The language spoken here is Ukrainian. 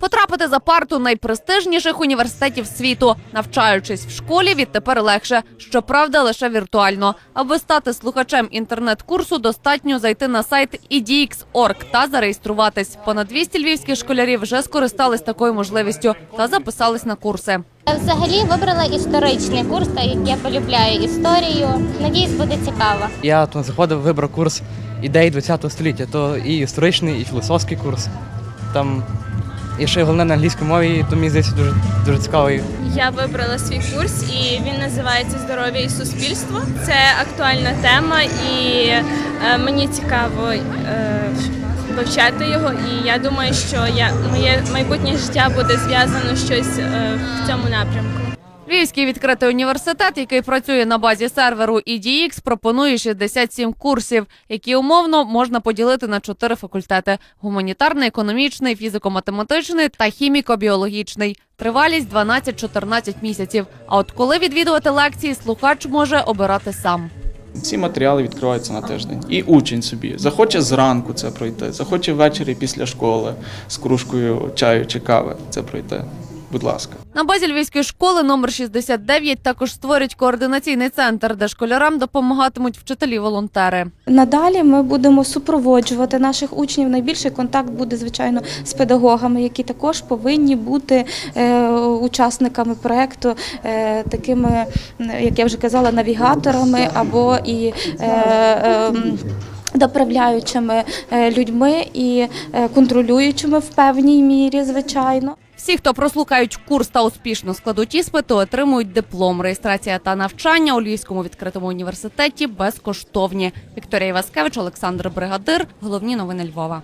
Потрапити за парту найпрестижніших університетів світу, навчаючись в школі, відтепер легше. Щоправда, лише віртуально. Аби стати слухачем інтернет-курсу, достатньо зайти на сайт edx.org та зареєструватись. Понад 200 львівських школярів вже скористались такою можливістю та записались на курси. Взагалі вибрала історичний курс, так як я полюбляю історію. Надіюсь, буде цікаво. Я тут заходив, вибрав курс ідей ХХ століття. То і історичний, і філософський курс. Там і ще головне на англійській мові, то мені здається дуже, дуже цікавий. Я вибрала свій курс, і він називається Здоров'я і суспільство. Це актуальна тема, і е, мені цікаво е, вивчати його. І я думаю, що я моє майбутнє життя буде зв'язано щось е, в цьому напрямку. Львівський відкритий університет, який працює на базі серверу EDX, пропонує 67 курсів, які умовно можна поділити на чотири факультети: гуманітарний, економічний, фізико-математичний та хіміко-біологічний. Тривалість 12-14 місяців. А от коли відвідувати лекції, слухач може обирати сам. Ці матеріали відкриваються на тиждень. І учень собі захоче зранку це пройти, захоче ввечері після школи з кружкою чаю чи кави це пройти. Будь ласка. На базі львівської школи номер 69 також створять координаційний центр, де школярам допомагатимуть вчителі-волонтери. Надалі ми будемо супроводжувати наших учнів. Найбільший контакт буде звичайно з педагогами, які також повинні бути е, учасниками проекту, е, такими, як я вже казала, навігаторами або і. Е, е, Доправляючими людьми і контролюючими в певній мірі, звичайно. Всі, хто прослухають курс та успішно складуть іспити, отримують диплом. Реєстрація та навчання у Львівському відкритому університеті безкоштовні. Вікторія Іваскевич, Олександр Бригадир. Головні новини Львова.